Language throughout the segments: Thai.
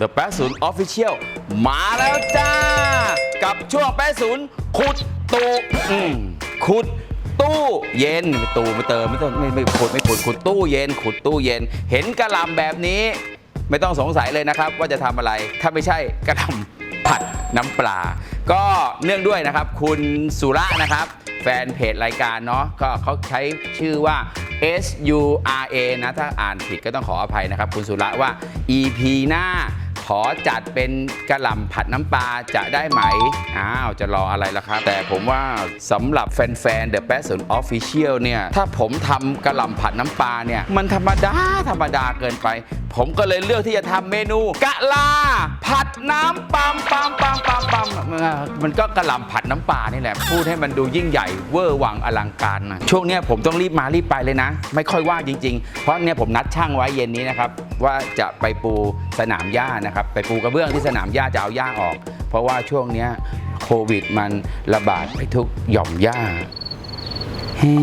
The 80 Official มาแล้วจ้า กับช่วง 80 ขุดตู้อืมขุดตู้เย็นตู้ไม่เติมไม่ต้องไม่ไม่ขุดไม่ขุดขุดตู้เย็น ขุดตู้เย็น เห็นกระหลำแบบนี้ ไม่ต้องสงสัยเลยนะครับ ว่าจะทำอะไร ถ้าไม่ใช่กระหลำผัดน้ำปลา ก็เนื่องด้วยนะครับ คุณสุระนะครับแฟนเพจรายการเนาะก็เขาใช้ชื่อว่า S U R A นะ ถ้าอ่านผิดก็ต้องขออภัยนะครับ คุณสุระว่า EP หน้า ขอจัดเป็นกระหล่ำผัดน้ำปลาจะได้ไหม อ้าว จะรออะไรล่ะครับ แต่ผมว่าสำหรับแฟนๆ The Best Official เนี่ย ถ้าผมทำกระหล่ำผัดน้ำปลาเนี่ย มันธรรมดา ธรรมดาเกินไป ผมก็เลยเลือกที่จะทำเมนูกะลา ผัดน้ำปัมปัมปัมปัมปัมมันก็กระหล่ำผัดน้ำปลานี่แหละ พูดให้มันดูยิ่งใหญ่เวอร์วังอลังการนะช่วงนี้ผมต้องรีบมารีบไปเลยนะ ไม่ค่อยว่างจริง ๆ เพราะเนี่ยผมนัดช่างไว้เย็นนี้นะครับว่าจะไปปูสนามหญ้านะครับไปปูกระเบื้องที่สนามหญ้าจะเอาหญ้าออก เพราะว่าช่วงเนี้ยโควิดมันระบาดไปทุกหย่อมหญ้าเฮ้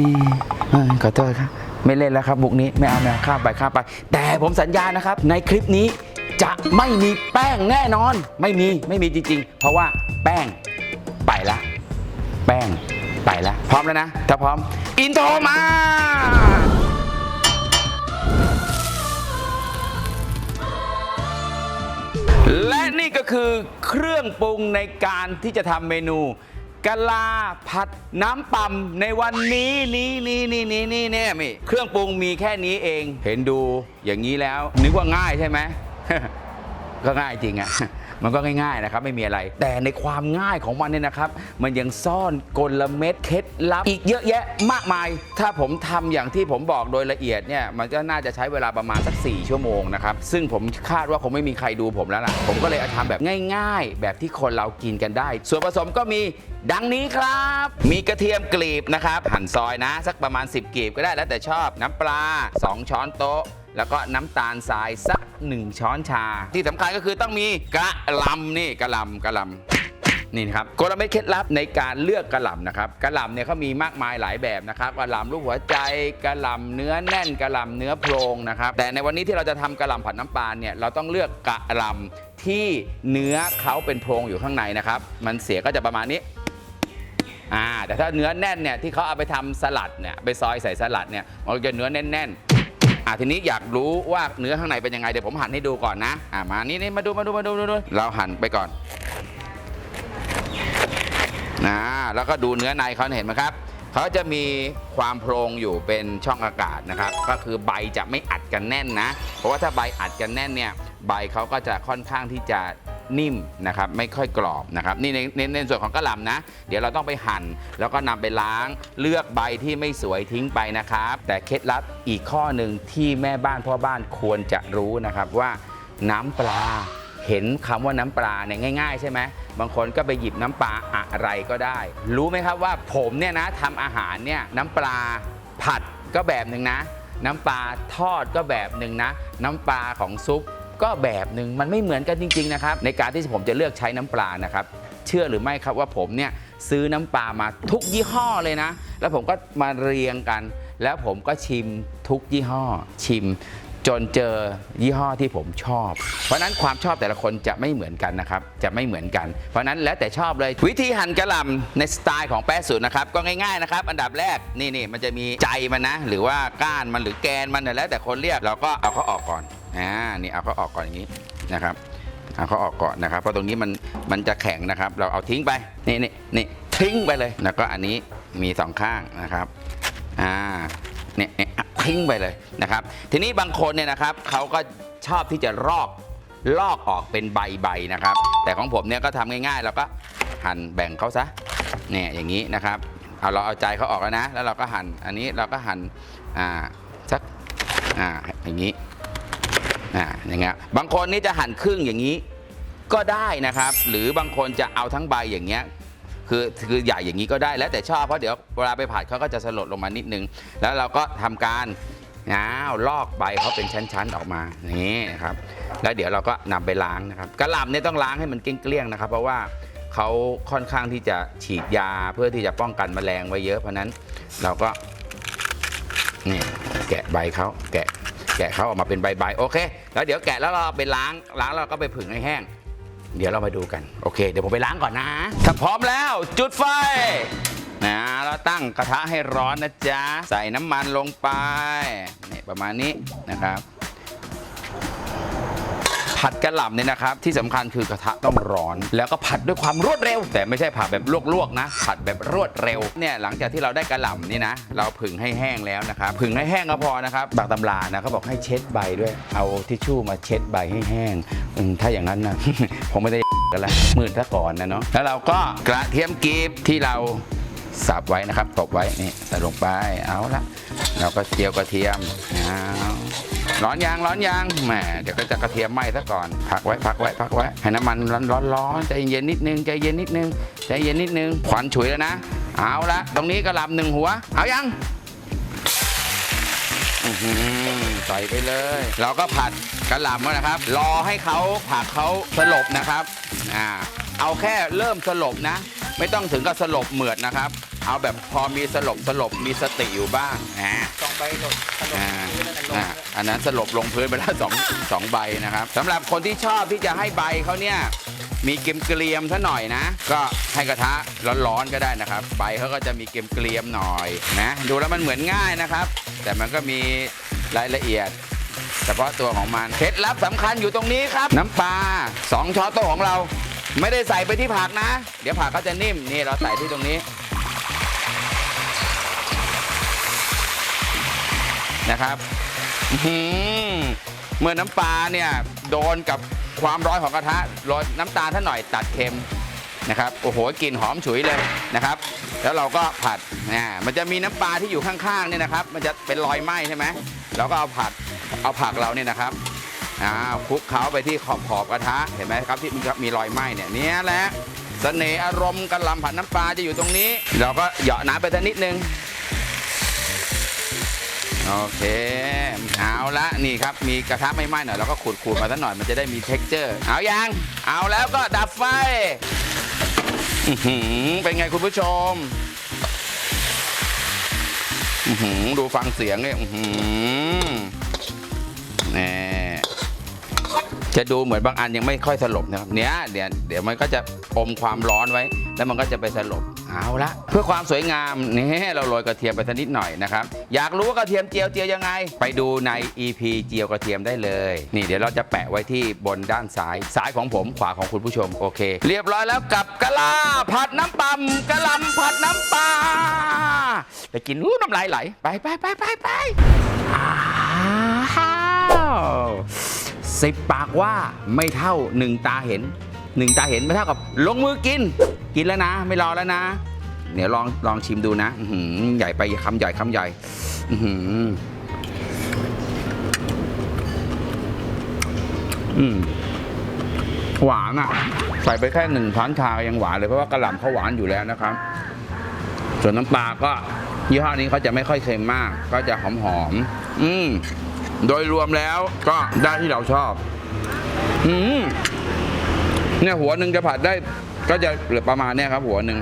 เอ้ยขอโทษครับไม่เล่นแล้วครับบุกนี้ไม่เอาไม่เอาข้ามไปข้ามไป แต่ผมสัญญานะครับ ในคลิปนี้จะไม่มีแป้งแน่นอน ไม่มีไม่มีจริง ๆ เพราะว่าแป้งไปละแป้งไปละพร้อมแล้วนะ ถ้าพร้อม อินโทรมา และนี่ก็คือเครื่องปรุงในการที่จะทำเมนูกะลาผัดน้ำปั่มในวันนี้นี้นี้นี้นี้นี้เนี่ยมีเครื่องปรุงมีแค่นี้เอง เห็นดูอย่างนี้แล้ว นึกว่าง่ายใช่ไหม ก็ง่ายจริงอะ มันก็ง่ายๆนะครับไม่มีอะไร แต่ในความง่ายของมันเนี่ยนะครับ มันยังซ่อนกลเม็ดเคล็ดลับอีกเยอะแยะมากมาย ถ้าผมทำอย่างที่ผมบอกโดยละเอียดเนี่ยมันก็น่าจะใช้เวลาประมาณสัก 4 ชั่วโมงนะครับซึ่งผมคาดว่าคงไม่มีใครดูผมแล้วล่ะผมก็เลยเอาทำแบบง่าย ๆ แบบที่คนเรากินกันได้ ส่วนผสมก็มีดังนี้ครับ มีกระเทียมกลีบนะครับหั่นซอยนะ สักประมาณ 10กลีบก็ได้แล้วแต่ชอบน้ำปลา 2 ช้อนโต๊ะ แล้วก็น้ำตาลทรายสัก 1 ช้อนชา ที่สำคัญก็คือต้องมีกระหลำนี่กระหลำกระหลำนี่นะครับกลเม็ดเคล็ดลับในการเลือกกระหล่ำนะครับกระหล่ำเนี่ยเขามีมากมายหลายแบบนะครับกระหล่ำรูปหัวใจกระหล่ำเนื้อแน่นกระหล่ำเนื้อโพรงนะครับ แต่ในวันนี้ที่เราจะทำกระหล่ำผัดน้ำปลาเนี่ยเราต้องเลือกกระหล่ำที่เนื้อเขาเป็นโพรงอยู่ข้างในนะครับ มันเสียก็จะประมาณนี้อ่าแต่ถ้าเนื้อแน่นเนี่ยที่เขาเอาไปทำสลัดเนี่ยไปซอยใส่สลัดเนี่ยมันก็จะเนื้อแน่นๆ อะทีนี้อยากรู้ว่าเนื้อข้างในเป็นยังไงเดี๋ยวผมหั่นให้ดูก่อนนะอ่ามานี่นี่มาดูมาดูมาดูมาดูเราหั่นไปก่อนนะแล้วก็ดูเนื้อในเขาเห็นไหมครับเขาจะมีความโพรงอยู่เป็นช่องอากาศนะครับ ก็คือใบจะไม่อัดกันแน่นนะ เพราะว่าถ้าใบอัดกันแน่นเนี่ยใบเขาก็จะค่อนข้างที่จะ นิ่มนะครับไม่ค่อยกรอบนะครับนี่ในในในส่วนของกระหล่ำนะ เดี๋ยวเราต้องไปหั่น แล้วก็นำไปล้างเลือกใบที่ไม่สวยทิ้งไปนะครับ แต่เคล็ดลับอีกข้อหนึ่งที่แม่บ้านพ่อบ้านควรจะรู้นะครับว่าน้ำปลาเห็นคำว่าน้ำปลาเนี่ยง่าย ๆ ใช่ไหมบางคนก็ไปหยิบน้ำปลาอะไรก็ได้ รู้ไหมครับว่าผมเนี่ยนะทำอาหารเนี่ยน้ำปลาผัดก็แบบหนึ่งนะ น้ำปลาทอดก็แบบหนึ่งนะ น้ำปลาของซุป ก็แบบหนึ่งมันไม่เหมือนกันจริงๆนะครับในการที่ผมจะเลือกใช้น้ำปลานะครับเชื่อหรือไม่ครับว่าผมเนี่ยซื้อน้ำปลามาทุกยี่ห้อเลยนะ แล้วผมก็มาเรียงกัน แล้วผมก็ชิมทุกยี่ห้อ ชิม จนเจอยี่ห้อที่ผมชอบ เพราะฉะนั้นความชอบแต่ละคนจะไม่เหมือนกันนะครับ จะไม่เหมือนกัน เพราะฉะนั้นแล้วแต่ชอบเลย วิธีหั่นกระลำในสไตล์ของแป๊ะสูตรนะครับ ก็ง่ายๆนะครับ อันดับแรกนี่นี่มันจะมีใจมันนะ หรือว่าก้านมันหรือแกนมันเนี่ยแล้วแต่คนเรียกเราก็เอาเขาออกก่อน อ่านี่เอาเขาออกก่อนอย่างนี้นะครับเอาเขาออกก่อนนะครับ เพราะตรงนี้มันมันจะแข็งนะครับ เราเอาทิ้งไปนี่นี่นี่ทิ้งไปเลยแล้วก็อันนี้มีสองข้างนะครับอ่าเนี่ยเนี่ทิ้งไปเลยนะครับ ทีนี้บางคนเนี่ยนะครับเขาก็ชอบที่จะลอกลอกออกเป็นใบๆนะครับ แต่ของผมเนี่ยก็ทำง่ายๆเราก็หั่นแบ่งเขาซะเนี่ยอย่างนี้นะครับเอาเราเอาใจเขาออกแล้วนะ แล้วเราก็หั่นอันนี้เราก็หั่นอ่าสักอ่าอย่างนี้ อ่าอย่างเงี้ยบางคนนี่จะหั่นครึ่งอย่างนี้ก็ได้นะครับ หรือบางคนจะเอาทั้งใบอย่างเงี้ยคือคือใหญ่อย่างนี้ก็ได้แล้วแต่ชอบเพราะเดี๋ยวเวลาไปผัดเขาก็จะสลดลงมานิดนึง แล้วเราก็ทำการง้าวลอกใบเขาเป็นชั้นๆออกมานี่ครับแล้วเดี๋ยวเราก็นำไปล้างนะครับกระหล่ำเนี่ยต้องล้างให้มันเกลี้ยงๆนะครับ เพราะว่าเขาค่อนข้างที่จะฉีดยาเพื่อที่จะป้องกันแมลงไว้เยอะ เพราะนั้นเราก็นี่แกะใบเขาแกะ แกะเขาออกมาเป็นใบๆโอเค แล้วเดี๋ยวแกะแล้วเราไปล้างล้างแล้วเราก็ไปผึ่งให้แห้ง เดี๋ยวเรามาดูกันโอเค เดี๋ยวผมไปล้างก่อนนะ ถ้าพร้อมแล้วจุดไฟนะเราตั้งกระทะให้ร้อนนะจ๊ะ ใส่น้ำมันลงไปนี่ประมาณนี้นะครับ ผัดกระหล่ำเนี่ยนะครับ ที่สำคัญคือกระทะต้องร้อน แล้วก็ผัดด้วยความรวดเร็ว แต่ไม่ใช่ผัดแบบลวกๆนะ ผัดแบบรวดเร็วเนี่ยหลังจากที่เราได้กระหล่ำนี่นะ เราผึ่งให้แห้งแล้วนะครับผึ่งให้แห้งก็พอนะครับบางตำรานะเขาบอกให้เช็ดใบด้วย เอาทิชชู่มาเช็ดใบให้แห้งอืมถ้าอย่างนั้นนะ ผมไม่ได้ กันละมืดซะก่อนนะเนาะแล้วเราก็กระเทียมกรีบที่เรา สับไว้นะครับตบไว้นี่ใส่ลงไปเอาละเราก็เจียวกระเทียมเอาร้อนยางร้อนยางแหมเดี๋ยวก็จะกระเทียมไหม้ซะก่อนพักไว้พักไว้พักไว้ให้น้ำมันร้อนร้อนร้อนใจเย็นนิดนึงใจเย็นนิดนึงใจเย็นนิดนึงควันฉุยแล้วนะเอาละตรงนี้กระหลำหนึ่งหัว เอายังใส่ไปเลย เราก็ผัดกระหล่ำนะครับ รอให้เขาผักเขาสลบนะครับอ่าเอาแค่เริ่มสลบนะ ไม่ต้องถึงกับสลบเหมือดนะครับ เอาแบบพอมีสลบสลบมีสติอยู่บ้างนะสองใบหล่นถล่มอ่าพื้นแล้วกันลงอ่าอันนั้นสลบลงพื้นไปแล้วสองสองใบนะครับสำหรับคนที่ชอบที่จะให้ใบเขาเนี่ยมีเกรียมๆซะหน่อยนะ ก็ให้กระทะร้อนๆก็ได้นะครับ ใบเขาก็จะมีเกรียมๆหน่อยนะดูแล้วมันเหมือนง่ายนะครับ แต่มันก็มีรายละเอียด เฉพาะตัวของมันเคล็ดลับสำคัญอยู่ตรงนี้ครับ น้ำปลา2ช้อนโต๊ะของเรา ไม่ได้ใส่ไปที่ผักนะ เดี๋ยวผักก็จะนิ่ม นี่เราใส่ที่ตรงนี้นะครับหือเมื่อน้ำปลาเนี่ยโดนกับความร้อนของกระทะโรยน้ำตาลท่าหน่อยตัดเค็มนะครับ โอ้โหกลิ่นหอมฉุยเลยนะครับ แล้วเราก็ผัดนะมันจะมีน้ำปลาที่อยู่ข้างๆเนี่ยนะครับ มันจะเป็นรอยไหม้ใช่ไหมเราก็เอาผัดเอาผักเราเนี่ยนะครับ อ่าคลุกเคล้าไปที่ขอบขอบกระทะเห็นไหมครับที่มันมีรอยไหม้เนี่ยเนี่ยแหละเสน่ห์อารมณ์กระลำผัดน้ำปลาจะอยู่ตรงนี้ เราก็เหยาะน้ำไปสักนิดนึงโอเคเอาละนี่ครับมีกระทะไม่ไหม้หน่อยเราก็ขูดขูดมาสักหน่อยมันจะได้มี t e x t อร์ เอายัง เอาแล้วก็ดับไฟเป็นไงคุณผู้ชมดูฟังเสียงเนี่ยอื้อหือแน่ จะดูเหมือนบางอันยังไม่ค่อยสลบนะครับเนี้ยเดี๋ยวเดี๋ยวมันก็จะอมความร้อนไว้ แล้วมันก็จะไปสลบเอาละเพื่อความสวยงามนี่เราโรยกระเทียมไปสักนิดหน่อยนะครับอยากรู้ว่ากระเทียมเจียวเจียวยังไง ไปดูใน EP เจียวกระเทียมได้เลย นี่เดี๋ยวเราจะแปะไว้ที่บนด้านซ้ายซ้ายของผมขวาของคุณผู้ชมโอเค เรียบร้อยแล้วกับกะลาผัดน้ำปั๊มกะลำผัดน้ำปลาไปกินอู้น้ำลายไหลไปไปไปไปไปอ้าว สิบปากว่าไม่เท่าหนึ่งตาเห็นหนึ่งตาเห็นไม่เท่ากับลงมือกิน กินแล้วนะ ไม่รอแล้วนะ เดี๋ยวลองลองชิมดูนะใหญ่ไปคำใหญ่คำใหญ่หวานอะ ใส่ไปแค่หนึ่งช้อนชายังหวานเลยเพราะว่ากระหล่ำเขาหวานอยู่แล้วนะครับ ส่วนน้ำปลาก็ยี่ห้อนี้เขาจะไม่ค่อยเค็มมาก ก็จะหอมหอมอืม โดยรวมแล้วก็ได้ที่เราชอบ อืมเนี่ยหัวหนึ่งจะผัดได้ ก็จะเหลือประมาณเนี่ยครับ หัวหนึ่ง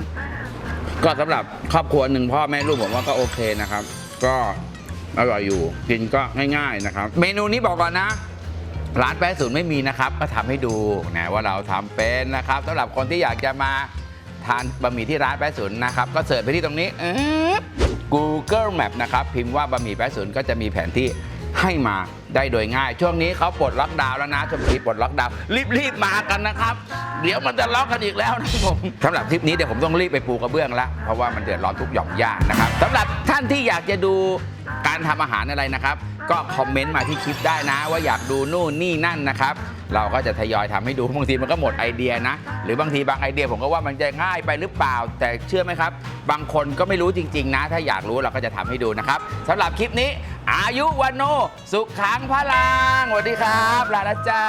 ก็สำหรับครอบครัวหนึ่งพ่อแม่ลูกผมว่าก็โอเคนะครับ ก็อร่อยอยู่กินก็ง่ายๆนะครับ เมนูนี้บอกก่อนนะ ร้านแปะศูนย์ไม่มีนะครับ ก็ทำให้ดูนะว่าเราทำเป็นนะครับสำหรับคนที่อยากจะมาทานบะหมี่ที่ร้านแปะศูนย์นะครับ ก็เสิร์ชไปที่ตรงนี้ Google Map นะครับ พิมพ์ว่าบะหมี่แปะศูนย์ก็จะมีแผนที่ ให้มาได้โดยง่าย ช่วงนี้เขาปลดล็อกดาวน์แล้วนะชมรีปลดล็อกดาวน์รีบๆมากันนะครับ เดี๋ยวมันจะล็อกกันอีกแล้วนะผมสำหรับคลิปนี้เดี๋ยวผมต้องรีบไปปูกระเบื้องละเพราะว่ามันเดือดร้อนทุกหย่อมย่านะครับสำหรับท่านที่อยากจะดูการทำอาหารอะไรนะครับ ก็คอมเมนต์มาที่คลิปได้นะ ว่าอยากดูนู่นนี่นั่นนะครับเราก็จะทยอยทำให้ดูบางทีมันก็หมดไอเดียนะ หรือบางทีบางไอเดียผมก็ว่ามันจะง่ายไปหรือเปล่า แต่เชื่อไหมครับ บางคนก็ไม่รู้จริง ๆ นะ ถ้าอยากรู้เราก็จะทำให้ดูนะครับสำหรับคลิปนี้ อายุวันโน สุขขังพลังสวัสดีครับลาละจ้า